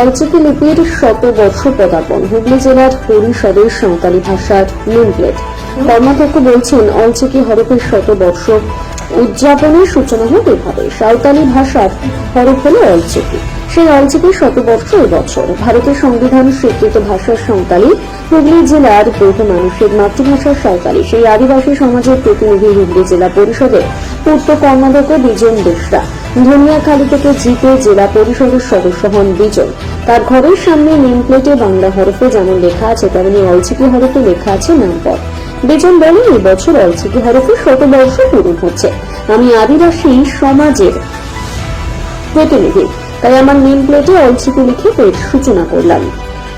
অলচিকি লিপির শতবর্ষ পদার্পণ। হুগলি জেলার পরিষদের সাঁওতালি ভাষার নেমপ্লেট কর্মাধ্যক্ষ বলছেন অলচিকি হরফের শতবর্ষ উদযাপনের সূচনা হল এভাবে সাঁওতালি ভাষার হরফ হল অলচিকি সেই অলচিকি শতবর্ষ এবছর। ভারতের সংবিধান স্বীকৃত ভাষার সাঁওতালি হুগলি জেলার বহু মানুষের মাতৃভাষা সাঁওতালি। সেই আদিবাসী সমাজের প্রতিনিধি হুগলি জেলা পরিষদের পূর্ত কর্মাধ্যক্ষ বিজন বেশরা ধনিয়াখালী থেকে জিতে জেলা পরিষদের সদস্য হন বিজন তার ঘরের সামনে নেম প্লেটে বাংলা হরফে যেমন লেখা আছে, তেমনি অলচিকি হরফে লেখা আছে নামপদ। বিজন বলেন এই বছর অলচিকি হরফে শতবর্ষ পূরণ হচ্ছে। আমি আদিবাসী সমাজের প্রতিনিধি, তাই আমার নেম প্লেটে অলচিকি লিখে এর সূচনা করলাম।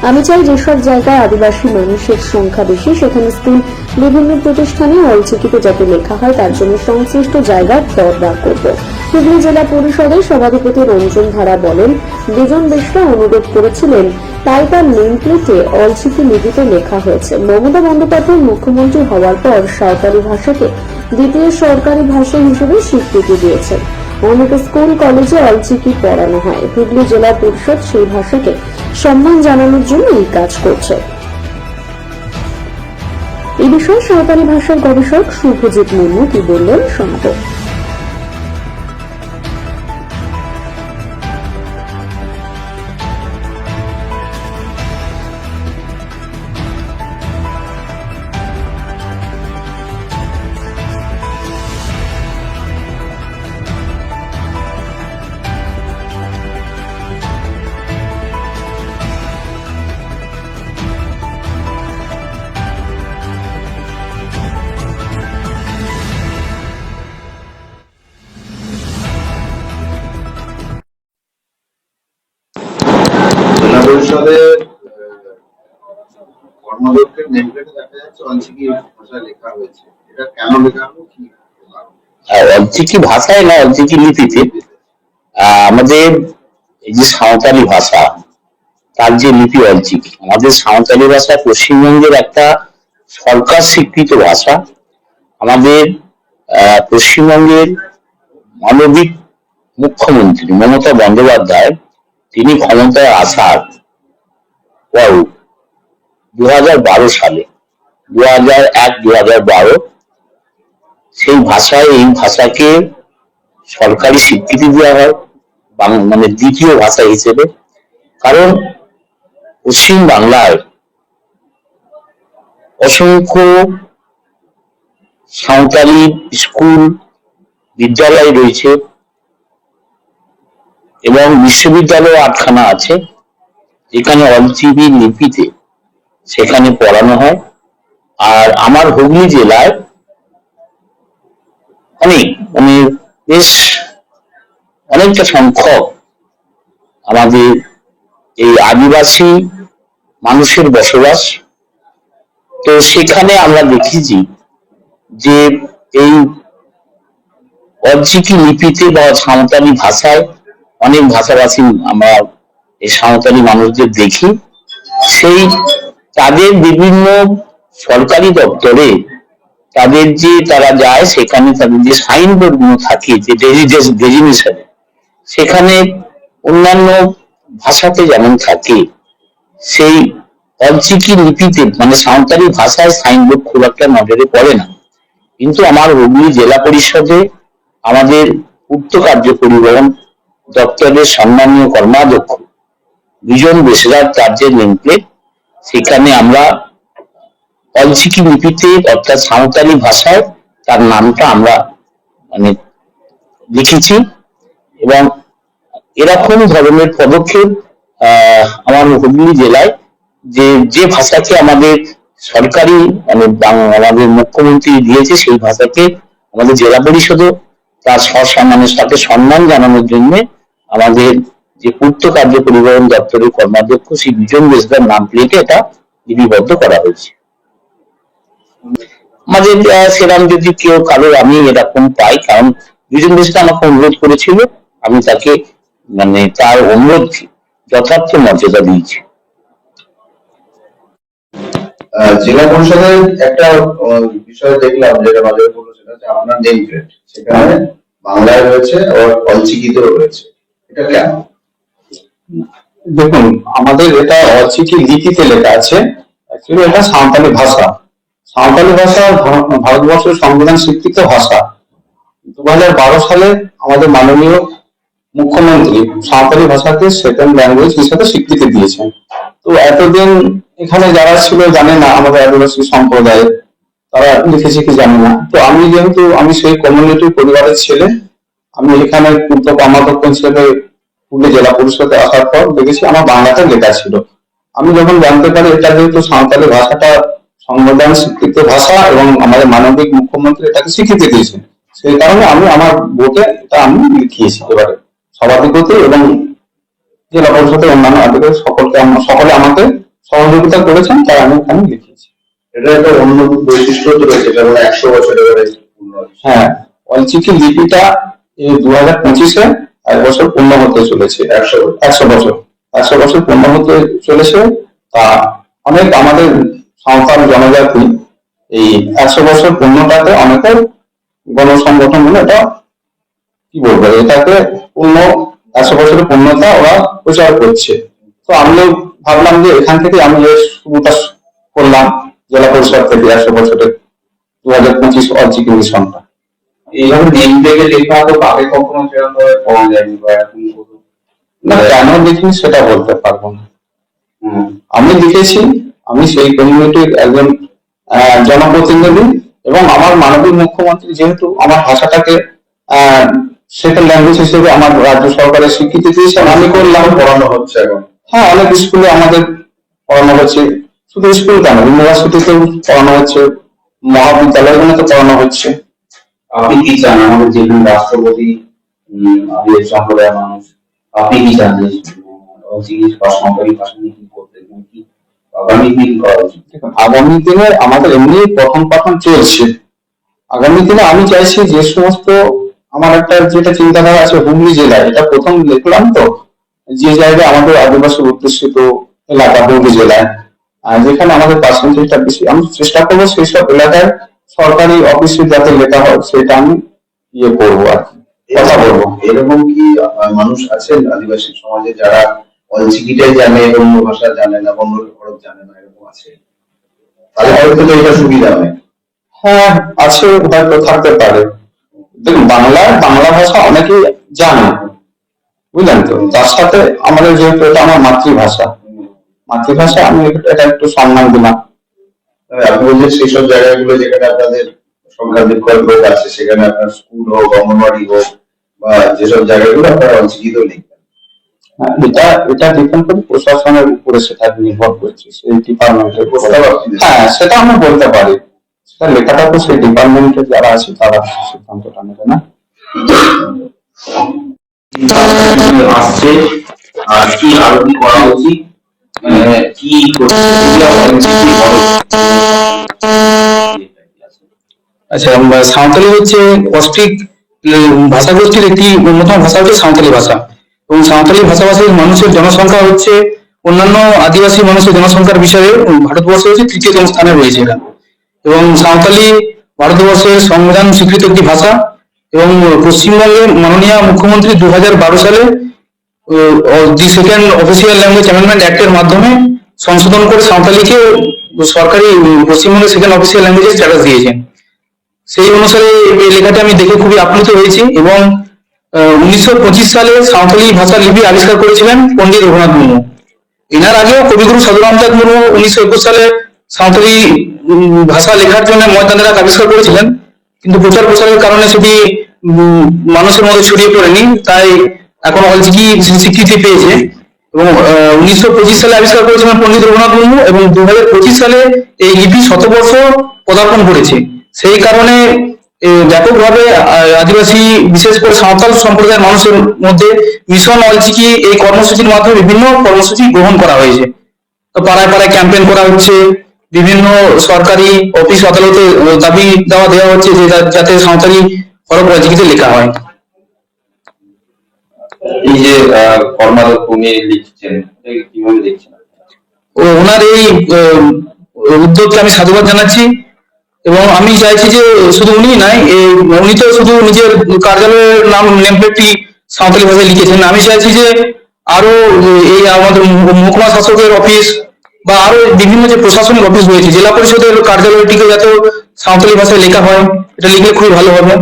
আমি চাই যেসব জায়গায় আদিবাসী মানুষের সংখ্যা বেশি, সেখানে স্কুল, বিভিন্ন প্রতিষ্ঠানে অলচিকিতে যাতে লেখা হয়, তার জন্য সংশ্লিষ্ট জায়গার দরদার করব। হুগলি জেলা পরিষদের সভাধিপতি রঞ্জন ধারা বলেন, বিজন বেশরা অনুরোধ করেছিলেন। তাই তার নেম প্লেটে অলচিকি লিপিতে লেখা হয়েছে। মমতা বন্দ্যোপাধ্যায় মুখ্যমন্ত্রী হওয়ার পর সাঁওতালি ভাষাকে দ্বিতীয় সরকারি ভাষা হিসেবে স্বীকৃতি দিয়েছেন। অনেক স্কুল, কলেজে অলচিকি পড়ানো হয়। হুগলি জেলা পরিষদ সেই ভাষাকে সম্মান জানানোর জন্য এই কাজ করছে। এ বিষয়ে সরকারি ভাষার গবেষক শুভজিৎ মুর্মু কি বললেন, শোনাবো। জেলা পরিষদের কর্মদক্ষের নেমপ্লেটে দেখা যাচ্ছে অঞ্চিকি ভাষায় লেখা হয়েছে। এটা কেন লেখা হলো? কি কারণ? ভাষায় না লিপিতে। আমাদের এই যে সাঁওতালি ভাষা তার যে লিপি আমাদের সাঁওতালি ভাষা পশ্চিমবঙ্গের একটা সরকার স্বীকৃত ভাষা। আমাদের আহ, পশ্চিমবঙ্গের মানবিক মুখ্যমন্ত্রী মমতা বন্দ্যোপাধ্যায় তিনি ক্ষমতায় আসার পর দু সালে দু এক দু বারো, সেই ভাষায়, এই ভাষাকে সরকারি স্বীকৃতি দেওয়া হয় মানে দ্বিতীয় ভাষা হিসেবে। কারণ পশ্চিম বাংলায় অসংখ্য সাঁওতালি স্কুল, বিদ্যালয় রয়েছে এবং বিশ্ববিদ্যালয় আটখানা আছে। যেখানে অলচিবি লিপিতে সেখানে পড়ানো হয়। আর আমার হুগলি জেলায় অনেক মানে বেশ অনেকটা সংখ্যক আমাদের এই আদিবাসী মানুষের বসবাস। তো সেখানে আমরা দেখেছি যে এই অজিকি লিপিতে বা সাঁওতালি ভাষায় অনেক ভাষাভাষী আমরা এই সাঁওতালি মানুষদের দেখি, সেই তাদের বিভিন্ন সরকারি দপ্তরে তাদের যে তারা যায়, সেখানে তাদের যে সাইনবোর্ডগুলো থাকে, যে ডেজিনেশন সেখানে অন্যান্য ভাষাতে যেমন থাকে, সেই অজিকি লিপিতে মানে সাঁওতালি ভাষায় সাইনবোর্ড খুব একটা নজরে পড়ে না। কিন্তু আমার হুগলি জেলা পরিষদে আমাদের পূর্ত কার্য পরিবহন দপ্তরের সম্মানীয় কর্মাধ্যক্ষ বেসরার তার যে নেমপ্লেট সেখানে আমরা অলচিকি লিপিতে অর্থাৎ সাঁওতালি ভাষায় তার নামটা আমরা মানে লিখেছি এবং এরকম ধরনের পদক্ষেপ আমার হুগলি জেলায় যে যে ভাষাকে আমাদের সরকারি মানে আমাদের মুখ্যমন্ত্রী দিয়েছে সেই ভাষাকে আমাদের জেলা পরিষদও তার সসম্মানের সাথে সম্মান জানানোর জন্য আমাদের যে পূর্ত কার্য পরিবহন দপ্তরের কর্মাধ্যক্ষ শ্রী বিজন বেসদার নাম প্লেটে এটা লিপিবদ্ধ করা হয়েছে। আমাদের সেরাম যদি কেউ কারও আমি এরকম পাই, কারণ বিজন বেসদা আমাকে অনুরোধ করেছিল, আমি তাকে মানে তার অনুরোধকে যথার্থ মর্যাদা দিয়েছি। জেলা পরিষদের একটা বিষয় দেখলাম যেটা নজরে পড়ল সেটা হচ্ছে আপনার নেমপ্লেট সেখানে বাংলায় রয়েছে, আবার অলচিকিতেও রয়েছে। এটা কেন দেখুন, আমাদের এটা অচিকি লিপিতে লেখা আছে অ্যাকচুয়ালি এটা সাঁওতালি ভাষা। সাঁওতালি ভাষা ভার- ভারতবর্ষের সংবিধান স্বীকৃত ভাষা। দু হাজার বারো সালে আমাদের মাননীয় মুখ্যমন্ত্রী সাঁওতালি ভাষাকে সেকেন্ড ল্যাঙ্গুয়েজ হিসেবে স্বীকৃতি দিয়েছেন। তো এতদিন এখানে যারা ছিল জানে না আমাদের আদিবাসী সম্প্রদায়, তারা লিখেছে কি জানে না। তো আমি যেহেতু, আমি সেই কমিউনিটির পরিবারের ছেলে, আমি এখানে উত্তর কর্মাধ্যক্ষ হিসেবে পুরুলিয়া জেলা পরিষদে আসার পর দেখেছি আমার বাংলাতে লেখা ছিল আমি যখন জানতে পারি এটা যেহেতু সাঁওতালি ভাষাটা সংবিধান স্বীকৃত ভাষা এবং আমাদের মানবিক মুখ্যমন্ত্রী এটাকে স্বীকৃতি দিয়েছেন সেই কারণে আমি আমার ভোটে এটা আমি লিখিয়েছি এবারে সভাধিপতি এবং জেলা পরিষদের অন্যান্য আধিকারিক সকলকে সকলে আমাকে সহযোগিতা করেছেন তাই আমি এখানে লিখিয়েছি এটা একটা অন্য বৈশিষ্ট্য তো রয়েছে যেমন একশো বছর এবারে পূর্ণ হচ্ছে। হ্যাঁ অলচিকি লিপিটা এই দু হাজার পঁচিশে এক বছর পূর্ণ হতে চলেছে। একশো বছর। একশো বছর। একশো বছর পূর্ণ হতে চলেছে। তা অনেক আমাদের সাঁওতাল জনজাতি এই একশো বছর পূর্ণটাতে অনেকে গণসংগঠনগুলো এটা কি বলব এটাকে পূর্ণ একশো বছরের পূর্ণতা ওরা প্রচার করছে। তো আমি ভাবলাম যে এখান থেকে আমি এর শুরুটা করলাম জেলা পরিষদ থেকে একশো বছরের দু হাজার পঁচিশ অর্জিকি মিশনটা। এইভাবে নেম থেকে লেখা তো আগে কখনো সেরকম ভাবে পাওয়া যায়নি বা এখন না কেন দেখিনি সেটা বলতে পারব না। আমি লিখেছি আমি সেই কমিউনিটির একজন জনপ্রতিনিধি এবং আমার মাননীয় মুখ্যমন্ত্রী যেহেতু আমার ভাষাটাকে সেকেন্ড ল্যাঙ্গুয়েজ হিসেবে আমার রাজ্য সরকারের স্বীকৃতি দিয়েছেন আমি করলাম। পড়ানো হচ্ছে এখন? হ্যাঁ অনেক স্কুলে আমাদের পড়ানো হচ্ছে। শুধু স্কুল কেন ইউনিভার্সিটিতেও পড়ানো হচ্ছে মহাবিদ্যালয়গুলোতে পড়ানো হচ্ছে। আপনি কি চান? আমাদের যেখানে রাষ্ট্রপতি সম্প্রদায়ের মানুষ, আপনি কি চান যে আগামী দিনে আমাদের এমনি পঠন চলছে। আগামী দিনে আমি চাইছি যে সমস্ত, আমার একটা যেটা চিন্তাধারা আছে, হুগলি জেলায় এটা প্রথম দেখলাম তো, যে জায়গায় আমাদের আদিবাসী অধ্যুষিত এলাকা, হুগলি জেলায়। যেখানে আমাদের পার্সেন্টেজটা বেশি, আমি চেষ্টা করব সেই সব এলাকায় সরকারি অফিসে যাতে লেখা হয় সেটা আমি ইয়ে করব আর কি। কথা বলব। এরকম কি মানুষ আছেন আদিবাসী সমাজে যারা অলচিকিটাই জানে অন্য ভাষা জানে না বঙ্গ খরচ জানে না এরকম আছে? তাহলে হয়তো তো এটা সুবিধা হয়। হ্যাঁ আছে হয়তো থাকতে পারে। দেখুন বাংলা বাংলা ভাষা অনেকেই জানে। বুঝলেন তো? তার সাথে আমাদের যেহেতু এটা আমার মাতৃভাষা মাতৃভাষা আমি এটা একটু সম্মান দিলাম। আপনি বলছেন সেই সব জায়গাগুলো যেখানে আপনাদের সংখ্যাধিক্য লোক আছে সেখানে আপনার স্কুল হোক অঙ্গনবাড়ি হোক বা যেসব জায়গাগুলো আপনারা অলচিকিতেও লিখবেন। হ্যাঁ, এটা এটা ডিপেন্ড করে প্রশাসনের উপরে সেটা নির্ভর করছে সেই ডিপার্টমেন্টের। হ্যাঁ সেটা আমরা বলতে পারি। সেটা লেখাটা তো সেই ডিপার্টমেন্টের যারা আছে তারা সিদ্ধান্তটা নেবে না। আসছে। আর কি আরও কি করা উচিত? বড় আচ্ছা সাঁওতালি হচ্ছে অস্ট্রিক ভাষাগোষ্ঠীর একটি অন্যতম ভাষা হচ্ছে সাঁওতালি ভাষা। এবং সাঁওতালি ভাষাভাষীর মানুষের জনসংখ্যা হচ্ছে অন্যান্য আদিবাসী মানুষের জনসংখ্যার বিষয়ে ভারতবর্ষে হচ্ছে তৃতীয়তম স্থানে রয়েছে এরা। এবং সাঁওতালি ভারতবর্ষের সংবিধান স্বীকৃত একটি ভাষা এবং পশ্চিমবঙ্গে মাননীয় মুখ্যমন্ত্রী দু হাজার বারো সালে the second official language amendment অ্যাক্টের মাধ্যমে সংশোধন করে সাঁওতালিকে সরকারি পশ্চিমবঙ্গের সেকেন্ড অফিসিয়াল ল্যাঙ্গুয়েজের স্ট্যাটাস দিয়েছেন সেই অনুসারে এই লেখাটা আমি দেখে খুবই আপ্লুত হয়েছি এবং উনিশশো পঁচিশ সালে সাঁওতালি ভাষার লিপি আবিষ্কার করেছিলেন পণ্ডিত রঘুনাথ মুর্মু। এনার আগেও কবিগুরু সাধু রামচাঁদ মুর্মু উনিশশো একুশ সালে সাঁওতালি ভাষা লেখার জন্য ময়দানের আবিষ্কার করেছিলেন। কিন্তু প্রচার প্রসারের কারণে সেটি মানুষের মধ্যে ছড়িয়ে পড়েনি। তাই এখন অলচিকি স্বীকৃতি পেয়েছে, এবং উনিশশো পঁচিশ সালে আবিষ্কার করেছিলেন পণ্ডিত রঘুনাথ মুর্মু, এবং দু হাজার পঁচিশ সালে এই লিপি শতবর্ষ পদার্পণ করেছে। সেই কারণে ব্যাপকভাবে আদিবাসী, বিশেষ করে সাঁওতাল সম্প্রদায়ের মানুষের মধ্যে মিশন অলচিকি এই কর্মসূচির মাধ্যমে বিভিন্ন কর্মসূচি গ্রহণ করা হয়েছে। তো পাড়ায় পাড়ায় ক্যাম্পেইন করা হচ্ছে, বিভিন্ন সরকারি অফিস আদালতে দাবি দেওয়া দেওয়া হচ্ছে যে, যাতে সাঁওতালি হরফ অলচিকিতে লেখা হয়। এই যে উনি লিখছেন কীভাবে দেখছেন? ও ওনার এই উদ্যোগকে আমি সাধুবাদ জানাচ্ছি এবং আমি চাইছি যে শুধু উনি নাই উনি তো শুধু নিজের কার্যালয়ের নাম নেমপ্লেটটি সাঁওতালি ভাষায় লিখেছেন। আমি চাইছি যে আরও এই আমাদের মহকুমা শাসকের অফিস বা আরও বিভিন্ন যে প্রশাসনিক অফিস রয়েছে জেলা পরিষদের কার্যালয়টিকে যাতে সাঁওতালি ভাষায় লেখা হয় এটা লিখলে খুবই ভালো হবে।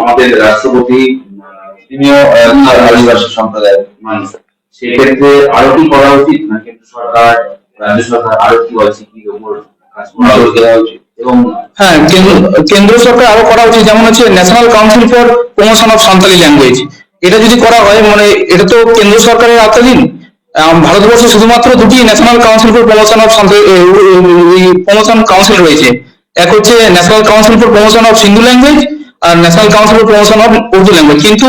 আমাদের রাষ্ট্রপতি তিনিও আদিবাসী সম্প্রদায়ের মানুষ। সেক্ষেত্রে আরও কি করা উচিত? না কেন্দ্র সরকার রাজ্য সরকার আরও কি কি উপর কাজ করা উচিত? হ্যাঁ কেন্দ্র সরকার আরও করা উচিত। যেমন হচ্ছে national council for promotion of language এটা যদি করা হয় মানে এটা তো কেন্দ্র সরকারের আওতাধীন। ভারতবর্ষে শুধুমাত্র দুটি national council for promotion of promotion council রয়েছে। এক হচ্ছে national council for promotion of Sindhu language R national council for promotion of Urdu language কিন্তু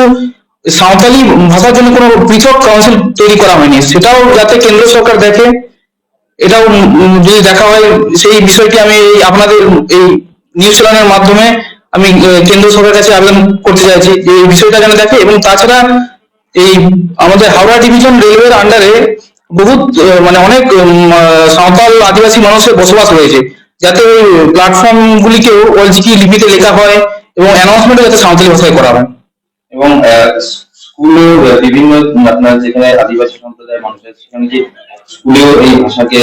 সাঁওতালি ভাষার জন্য কোনো পৃথক কাউন্সিল তৈরি করা হয়নি। সেটাও যাতে কেন্দ্র সরকার দেখে, এটাও যদি দেখা হয়, সেই বিষয়টি আমি আপনাদের এই নিউজ চ্যানেলের মাধ্যমে আমি কেন্দ্র সরকারের কাছে আবেদন করতে চাইছি যে এই বিষয়টা যেন দেখে এবং তাছাড়া এই আমাদের হাওড়া ডিভিশন রেলওয়ের আন্ডারে বহুত মানে অনেক সাঁওতাল আদিবাসী মানুষের বসবাস রয়েছে। যাতে ওই প্ল্যাটফর্ম গুলিকেও অলচিকি লিপিতে লেখা হয় এবং অ্যানাউন্সমেন্টও যাতে সাঁওতালি ভাষায় করা হয়। এবং স্কুলে বিভিন্ন আপনার যেখানে আদিবাসী সম্প্রদায়ের মানুষ আছে, সেখানে যে স্কুলেও এই ভাষাকে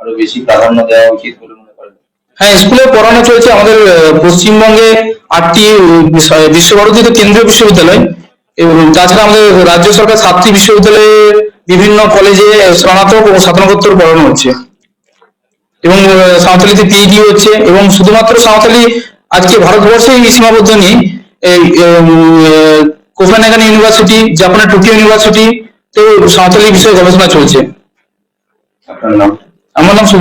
আরও বেশি প্রাধান্য দেওয়া উচিত বলে মনে করেন? হ্যাঁ স্কুলে পড়ানো চলছে আমাদের পশ্চিমবঙ্গে আটটি বিশ্বভারতীতে কেন্দ্রীয় বিশ্ববিদ্যালয় এবং তাছাড়া আমাদের রাজ্য সরকার সাতটি বিশ্ববিদ্যালয়ে বিভিন্ন কলেজে স্নাতক ও স্নাতকোত্তর পড়ানো হচ্ছে। এবং সাঁওতালিতে পিএইচডি হচ্ছে এবং শুধুমাত্র সাঁওতালি আজকে ভারতবর্ষেই সীমাবদ্ধ নেই এই কোপেনহেগেন ইউনিভার্সিটি জাপানের টোকিও ইউনিভার্সিটি তো সাঁওতালি বিষয়ে গবেষণা চলছে। আপনার নাম? আমার নাম শুভ